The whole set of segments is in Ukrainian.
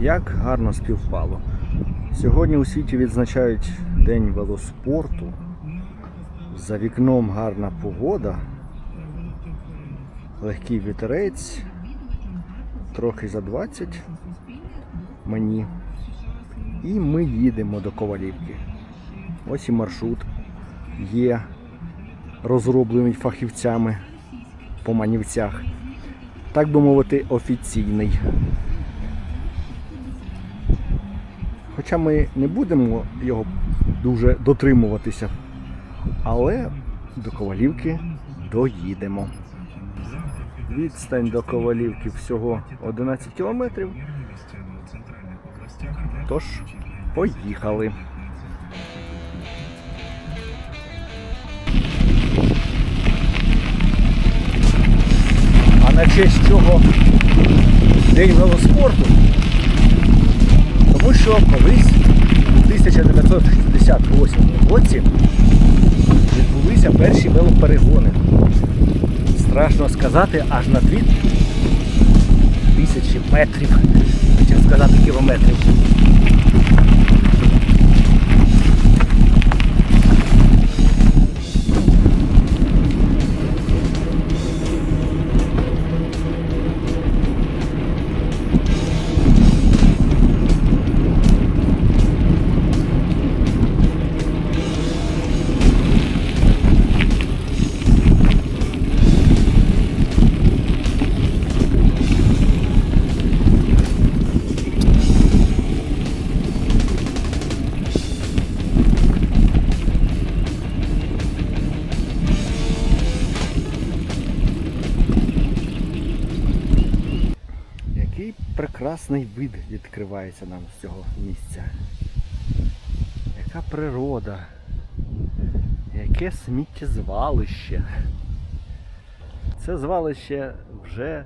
як гарно співпало. Сьогодні у світі відзначають День велоспорту. За вікном гарна погода, легкий вітерець, трохи за 20 мені. І ми їдемо до Ковалівки. Ось і маршрут є розроблений фахівцями по манівцях. Так би мовити, офіційний. Хоча ми не будемо його дуже дотримуватися, але до Ковалівки доїдемо. Відстань до Ковалівки всього 11 кілометрів. Тож, поїхали. А на честь чого День велоспорту? Тому що колись у 1968 році відбулися перші велоперегони. Страшно сказати, аж на 2 тисячі метрів, хотів сказати кілометрів. Прекрасний вид відкривається нам з цього місця. Яка природа, яке сміттєзвалище. Це звалище вже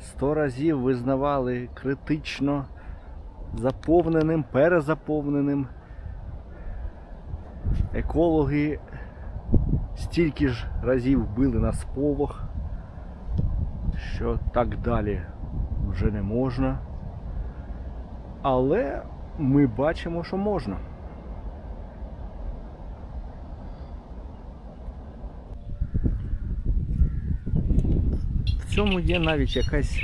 сто разів визнавали критично заповненим, перезаповненим. Екологи стільки ж разів били на сполох що так далі вже не можна. Але ми бачимо, що можна. В цьому є навіть якась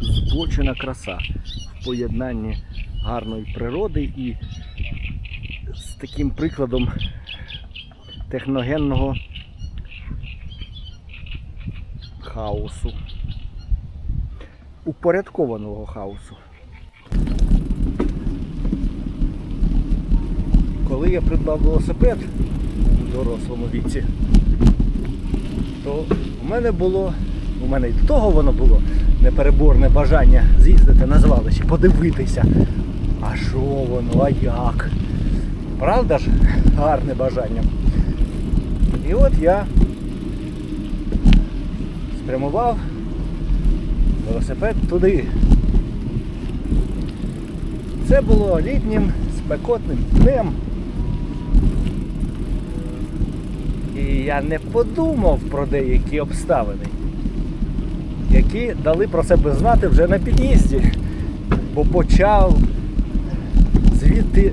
збочена краса в поєднанні гарної природи і з таким прикладом техногенного хаосу упорядкованого хаосу. Коли я придбав велосипед у дорослому віці, то у мене було, у мене і до того воно було непереборне бажання з'їздити на звалище, подивитися, а що воно, а як. Правда ж, гарне бажання. І от я спрямував велосипед туди. Це було літнім спекотним днем. І я не подумав про деякі обставини, які дали про себе знати вже на під'їзді, бо почав звідти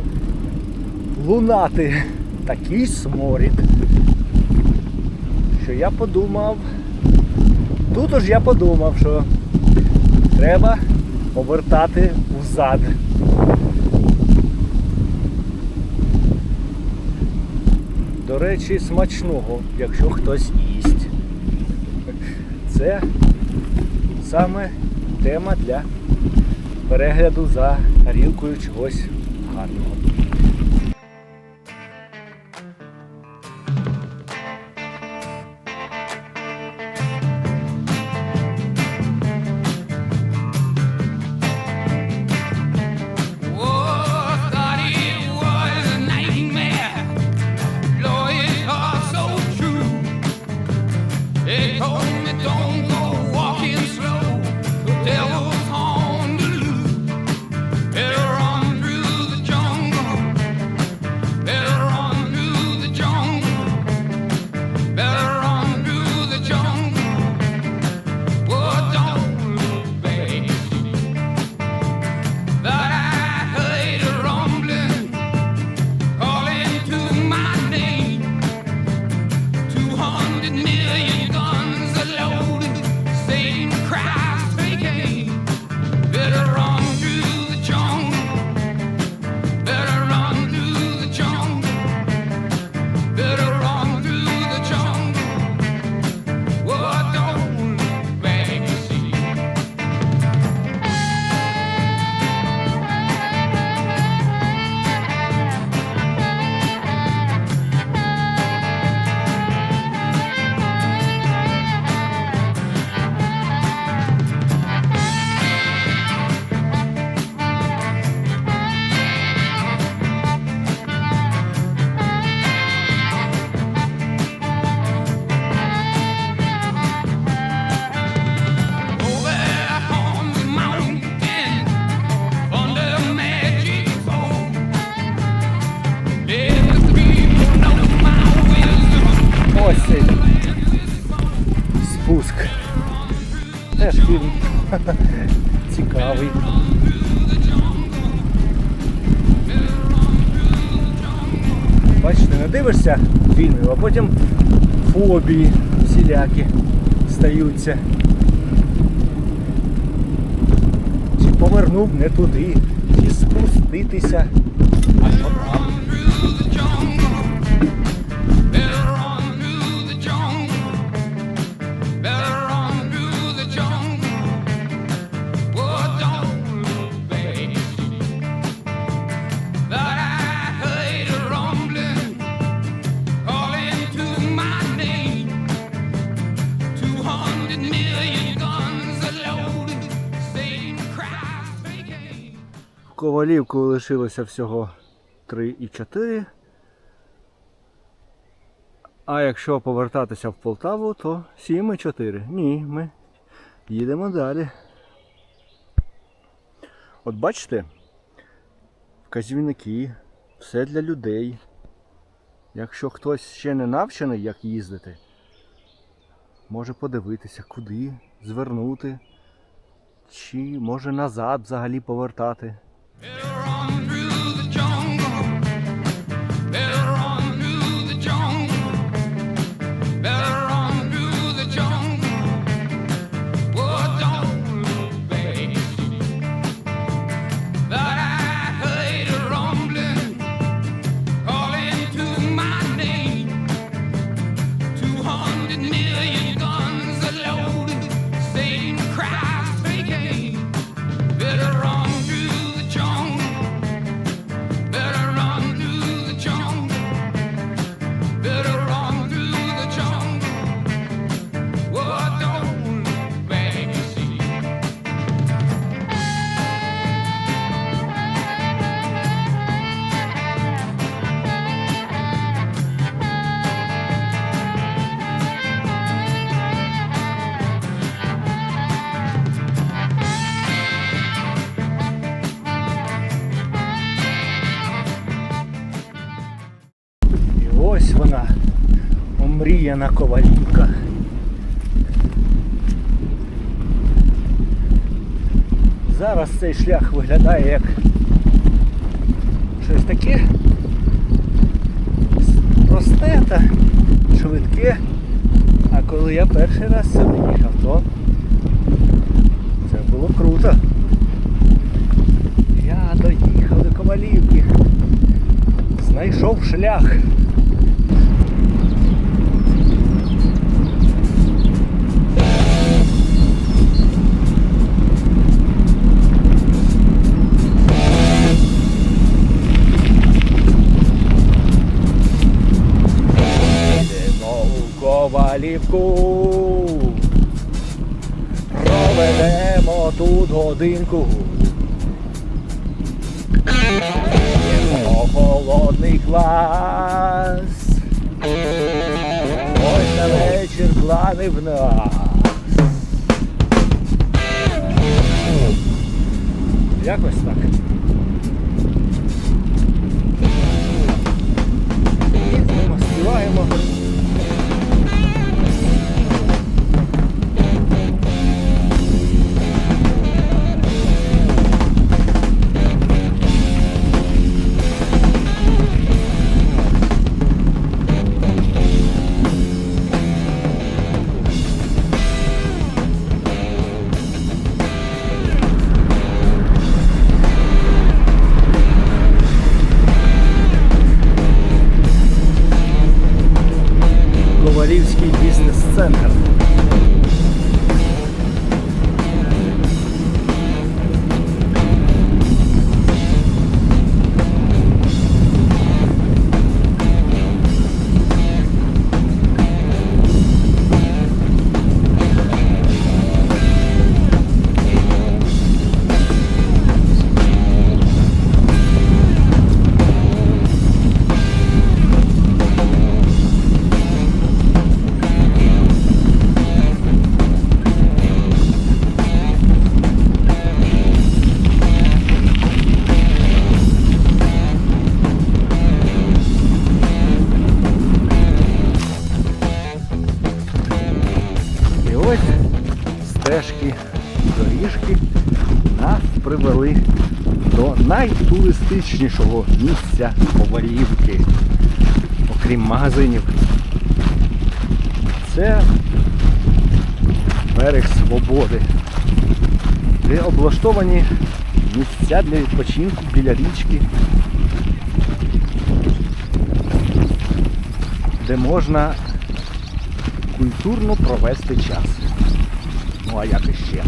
лунати такий сморід, що я подумав, тут уж я подумав, що треба повертати взад. До речі, смачного, якщо хтось їсть. Це саме тема для перегляду за тарілкою чогось гарного. Фобії всілякі стаються. Чи повернув не туди, чи спуститися. А що там? В лишилося всього 3 і 4. А якщо повертатися в Полтаву, то 7 і 4. Ні, ми їдемо далі. От бачите, вказівники, все для людей. Якщо хтось ще не навчений, як їздити, може подивитися, куди звернути, чи може назад взагалі повертати. Yeah. Омріяна ковалівка. Зараз цей шлях виглядає як щось таке просте та швидке. А коли я перший раз сюди їхав, то це було круто. Я доїхав до Ковалівки. Знайшов шлях. Ковалівку. Проведемо тут годинку. П'ємо холодний квас. Ось на вечір плани в нас. Якось так. Королівський бізнес-центр. Привели до найтуристичнішого місця Ковалівки, окрім магазинів. Це берег Свободи, де облаштовані місця для відпочинку біля річки, де можна культурно провести час. Ну а як іще?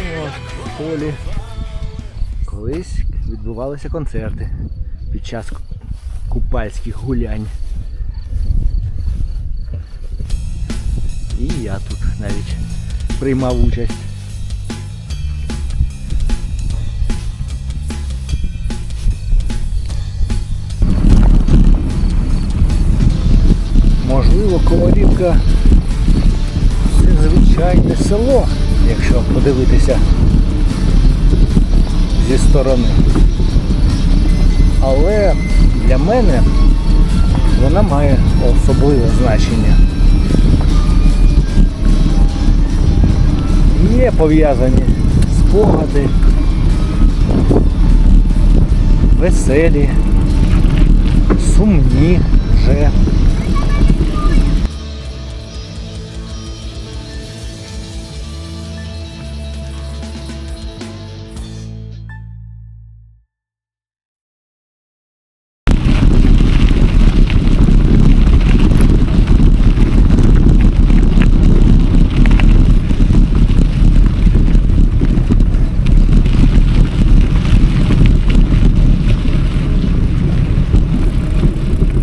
Цьому полі колись відбувалися концерти під час купальських гулянь. І я тут навіть приймав участь. Можливо, Ковалівка це звичайне село, якщо подивитися зі сторони. Але для мене вона має особливе значення. Є пов'язані спогади, веселі, сумні вже.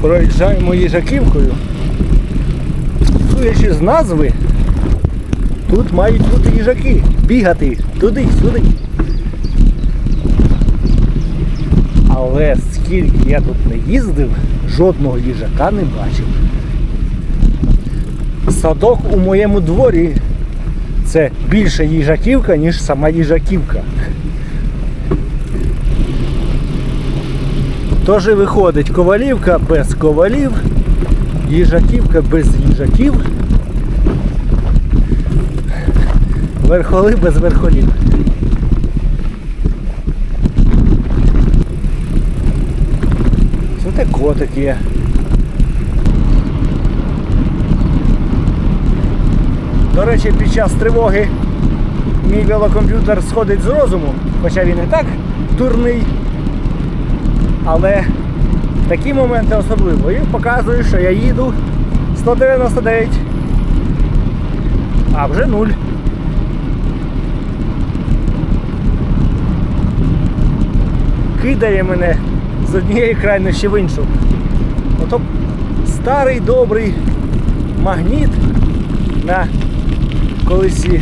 Проїжджаємо їжаківкою. Судячи з назви, тут мають бути їжаки. Бігати туди-сюди. Але скільки я тут не їздив, жодного їжака не бачив. Садок у моєму дворі це більше їжаківка, ніж сама їжаківка. Тож і виходить ковалівка без ковалів, їжаківка без їжаків, верхоли без верхолів. Це котик є. До речі, під час тривоги мій велокомп'ютер сходить з розуму, хоча він і так дурний. Але такі моменти особливо. І показує, що я їду 199, а вже 0. Кидає мене з однієї крайності в іншу. Ото старий добрий магніт на колесі.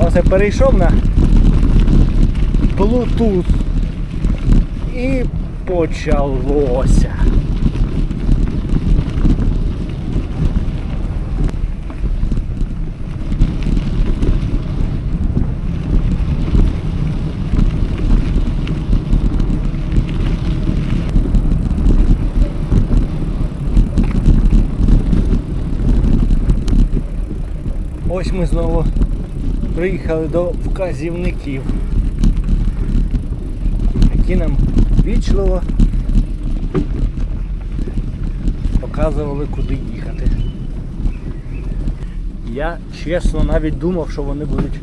А оце перейшов на Bluetooth. І почалося. Ось ми знову приїхали до вказівників, які нам вічливо показували, куди їхати. Я чесно навіть думав, що вони будуть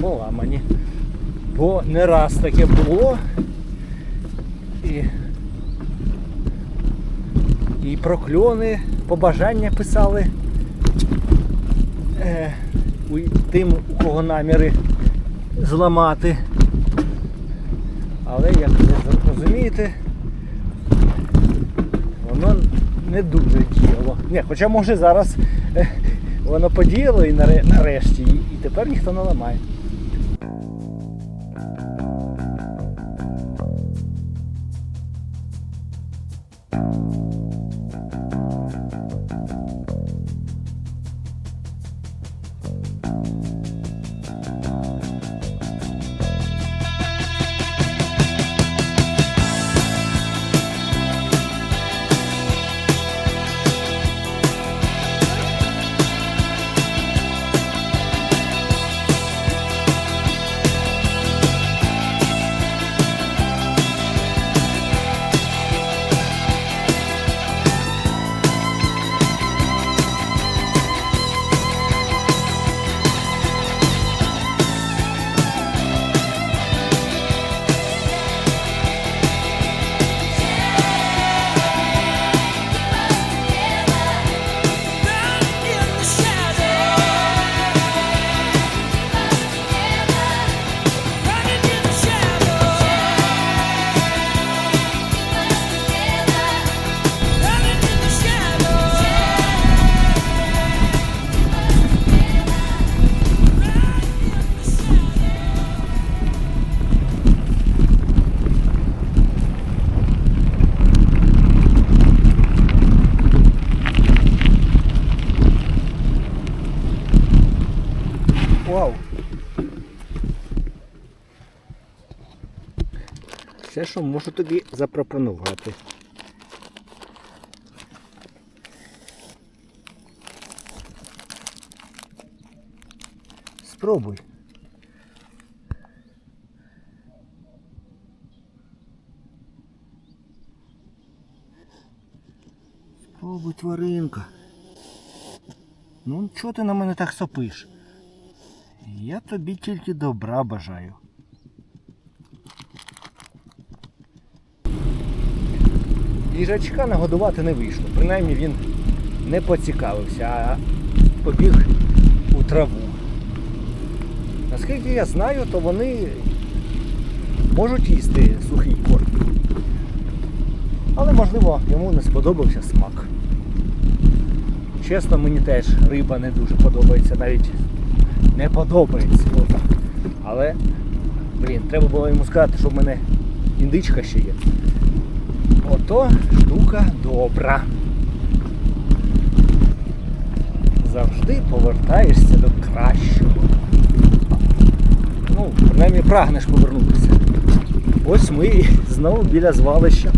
поламані. Бо не раз таке було. І, і прокльони, побажання писали е, тим, у кого наміри зламати. Але як ви розумієте, воно не дуже діяло. Ні, хоча може зараз е, воно подіяло і нарешті, і, і тепер ніхто не ламає. Що можу тобі запропонувати. Спробуй. Спробуй, тваринка. Ну, чого ти на мене так сопиш? Я тобі тільки добра бажаю. Їжачка нагодувати не вийшло. Принаймні він не поцікавився, а побіг у траву. Наскільки я знаю, то вони можуть їсти сухий корм. Але можливо йому не сподобався смак. Чесно, мені теж риба не дуже подобається, навіть не подобається. Але, блін, треба було йому сказати, що в мене індичка ще є. Ото штука добра. Завжди повертаєшся до кращого. Ну, принаймні прагнеш повернутися. Ось ми знову біля звалища.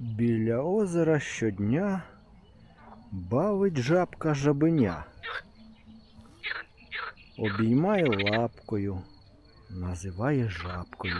Біля озера щодня бавить жабка жабеня. Обіймає лапкою, називає жабкою.